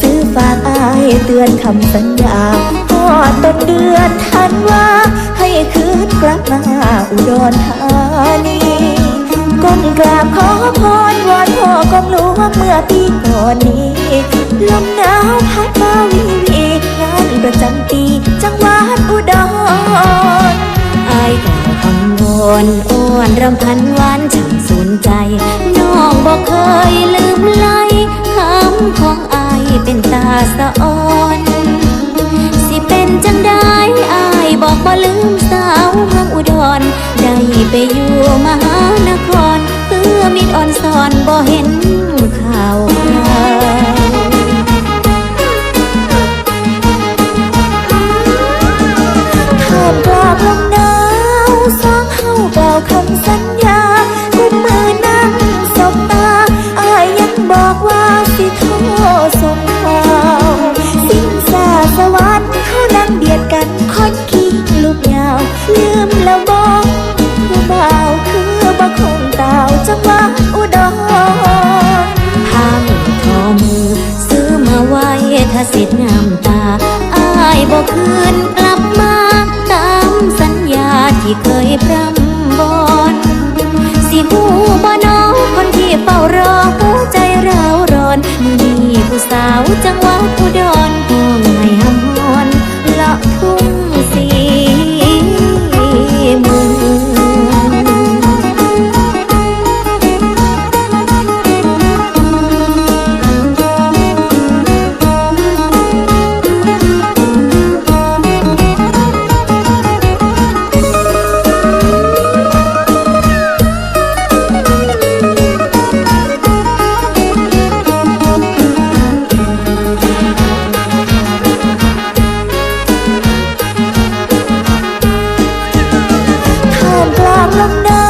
ซื้อฝากอายเตือนคำสัญญาพอดต้นเดือนทันว่า ให้คืนกลับมาอุดรธานีก้มกราบขอพรวอนพ่อกองหลวงเมื่อปีก่อนนี้ลมหนาวพัดมาวีวีงานประจำปีจังหวัดอุดรอายก็กังวลอ้วนรำพันหวานช่างสนใจ น้องบอกเคย สะอ่อนสิเป็นจังได้อายบอกบ่ลืมสาวเมืองอุดรได้ไปอยู่ ถ้าเสร็จน้ำตา อายบอกคืนกลับมา ตามสัญญาที่เคยพร่ำบอนสิหูบ่น้องคนที่เฝ้ารอหัวใจเราร้อนมือนี้ผู้สาวจังหวัดอุด ลางลมหนา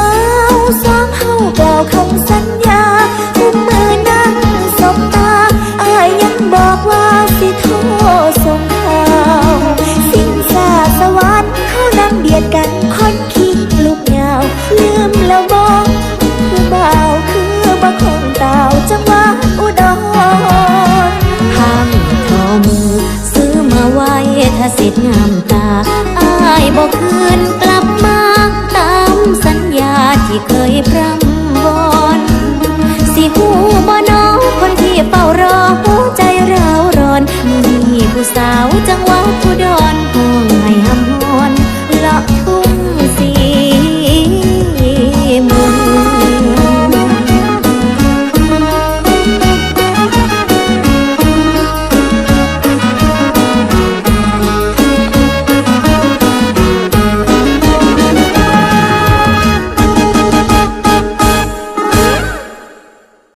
วสองเฮาเบาคำสัญญากุมมือนั่งสบตาอายยังบอกว่าสิโทรส่งข่าวสิ้นสาสวรรค์เขานั่งเบียดกันคอนขี้ลูกยาวลืมแล้วบอกคือเบาคือบ่คงเต่าจังหวัดอุดรผ้ามือทอมือซื้อมาไว้ถ้าเสร็จงามตาอายบอกคืนกลั